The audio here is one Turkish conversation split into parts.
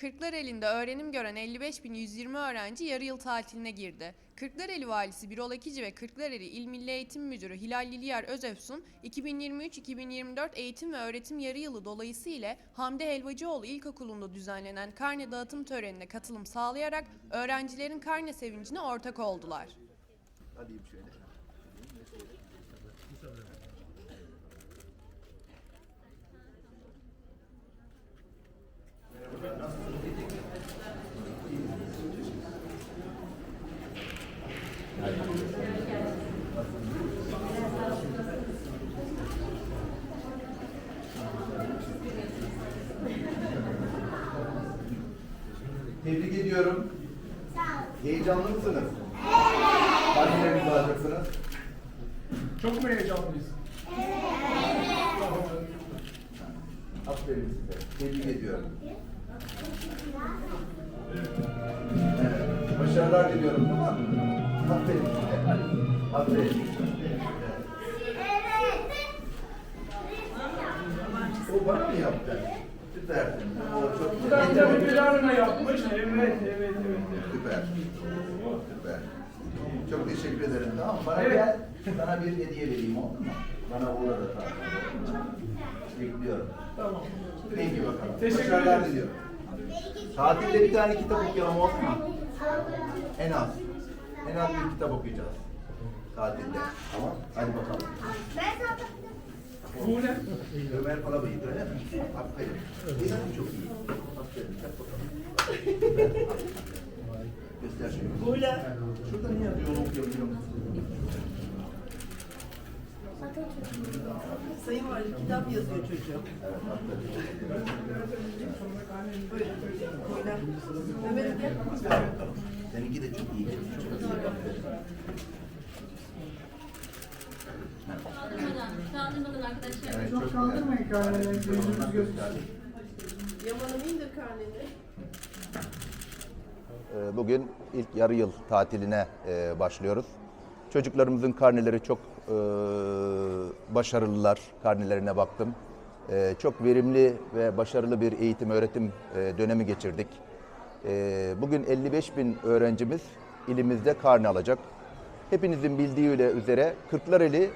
Kırklareli'nde öğrenim gören 55.120 öğrenci yarı yıl tatiline girdi. Kırklareli Valisi Birol Ekici ve Kırklareli İl Milli Eğitim Müdürü Hilal Liliyar Özefsun, 2023-2024 eğitim ve öğretim yarı yılı dolayısıyla Hamdi Helvacıoğlu İlkokulu'nda düzenlenen karne dağıtım törenine katılım sağlayarak öğrencilerin karne sevincine ortak oldular. Alayım şöyle. Tebrik ediyorum. Heyecanlı mısınız? Evet. Hangilerinizi alacaksınız? Çok mu heyecanlıyız? Aferin size. Tebrik ediyorum. Evet. Başarılar diliyorum. Tamam mı? Aferin. Aferin. O bana mı yaptı? Süpersin. O çok Bu da güzel. amca bir planına yapmış. Evet, evet, evet. evet. Süper. Süper. Çok teşekkür ederim. Tamam? Bana Evet. gel. Sana bir hediye vereyim oldu mu? Bana uğra da tamam. Bekliyorum. Tamam. Peki bakalım. Teşekkür Başarılar diliyorum. Tatilde bir tane kitap okuyalım olsun mu? En az. En az bir kitap okuyacağız. Tatilde. Tamam. Hadi bakalım. Bu ne? Ömer Palabıyık öyle mi? Aferin. Benim çok iyi. Aferin. Yap bakalım. Göster şunu. Böyle. Şurada ne yazıyor onu okuyabiliyor musun? Sayın Valim kitap yazıyor çocuğum. Evet, aferin. Buyurun. Ömer'im gel. Seninki de çok iyi. Çok iyi. Aferin. Kaldırmadan, kaldırmadan arkadaşlar. Evet, Çok kaldırmayın karneleri, gözünüz gözünüz. Yaman'ım indir karneni. Ee, Bugün ilk yarı yıl tatiline e, başlıyoruz. Çocuklarımızın karneleri çok e, başarılılar. Karnelerine baktım. E, Çok verimli ve başarılı bir eğitim öğretim dönemi geçirdik. E, Bugün 55 bin öğrencimiz ilimizde karne alacak. Hepinizin bildiği üzere Kırklareli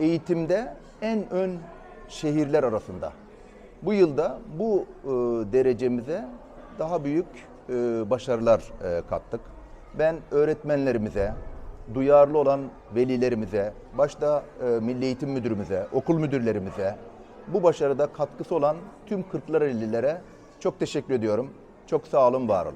eğitimde en ön şehirler arasında. Bu yılda bu e, derecemize daha büyük e, başarılar e, kattık. Ben öğretmenlerimize, duyarlı olan velilerimize, başta Milli Eğitim Müdürümüze, okul müdürlerimize, bu başarıda katkısı olan tüm Kırklarelililere çok teşekkür ediyorum. Çok sağ olun, var olun.